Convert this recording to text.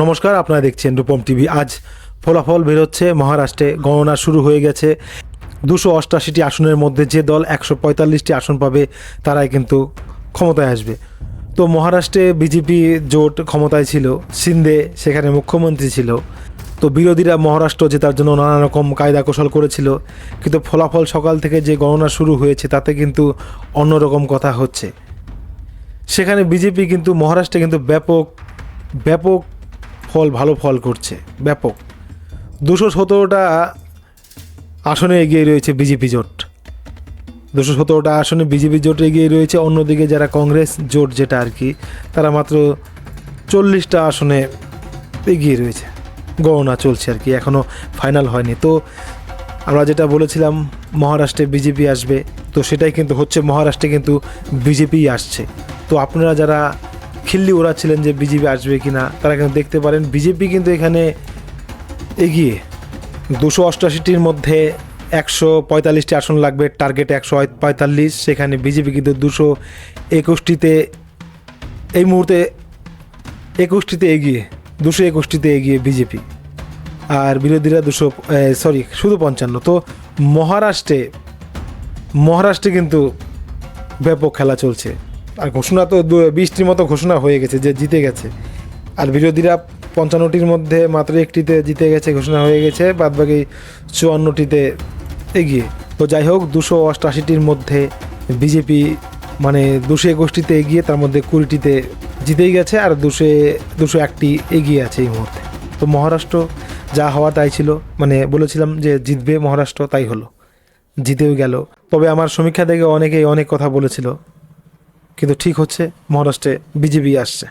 নমস্কার, আপনারা দেখছেন রূপম টিভি। আজ ফলাফল বেরোচ্ছে মহারাষ্ট্রে। গণনা শুরু হয়ে গেছে। দুশো অষ্টাশিটি আসনের মধ্যে যে দল একশো পঁয়তাল্লিশটি আসন পাবে, তারাই কিন্তু ক্ষমতায় আসবে। তো মহারাষ্ট্রে বিজেপি জোট ক্ষমতায় ছিল, সিন্ধে সেখানে মুখ্যমন্ত্রী ছিল। তো বিরোধীরা মহারাষ্ট্র জেতার জন্য নানা রকম কায়দা কৌশল করেছিল। কিন্তু ফলাফল সকাল থেকে যে গণনা শুরু হয়েছে, তাতে কিন্তু অন্যরকম কথা হচ্ছে। সেখানে বিজেপি কিন্তু, মহারাষ্ট্রে কিন্তু ব্যাপক ব্যাপক ফল, ভালো ফল করছে ব্যাপক। দুশো সতেরোটা আসনে এগিয়ে রয়েছে বিজেপি জোট। দুশো সতেরোটা আসনে বিজেপি জোট এগিয়ে রয়েছে, অন্যদিকে যারা কংগ্রেস জোট যেটা আর কি, তারা মাত্র চল্লিশটা আসনে এগিয়ে রয়েছে। গণনা চলছে আর কি এখনও ফাইনাল হয়নি। তো আমরা যেটা বলেছিলাম, মহারাষ্ট্রে বিজেপি আসবে, তো সেটাই কিন্তু হচ্ছে মহারাষ্ট্রে কিন্তু বিজেপি আসছে। তো আপনারা যারা খিল্লি ওড়াচ্ছিলেন যে বিজেপি আসবে কি না তারা কিন্তু দেখতে পারেন, বিজেপি কিন্তু এখানে এগিয়ে। দুশো অষ্টাশিটির মধ্যে একশো পঁয়তাল্লিশটি আসন লাগবে, টার্গেট একশো পঁয়তাল্লিশ, সেখানে বিজেপি কিন্তু দুশো একুশটিতে এই মুহূর্তে একুশটিতে এগিয়ে, দুশো একুশটিতে এগিয়ে বিজেপি। আর বিরোধীরা দুশো সরি, শুধু পঞ্চান্ন। তো মহারাষ্ট্রে মহারাষ্ট্রে কিন্তু ব্যাপক খেলা চলছে। আর ঘোষণা তো বিশটির মতো ঘোষণা হয়ে গেছে যে জিতে গেছে। আর বিরোধীরা পঞ্চান্নটির মধ্যে মাত্র একটিতে জিতে গেছে ঘোষণা হয়ে গেছে, বাদবাকি চুয়ান্নটিতে এগিয়ে। তো যাই হোক, দুশো অষ্টাশিটির মধ্যে বিজেপি মানে দুশো একুশটিতে এগিয়ে, তার মধ্যে কুড়িটিতে জিতেই গেছে আর দুশো দুশো একটি এগিয়ে আছে এই মুহূর্তে। তো মহারাষ্ট্র যা হওয়া তাই ছিল মানে বলেছিলাম যে জিতবে মহারাষ্ট্র, তাই হলো। জিতেও গেল। তবে আমার সমীক্ষা দেখে অনেকেই অনেক কথা বলেছিল। কিন্তু ঠিক হচ্ছে মহারাষ্ট্রে বিজেপি আসছে।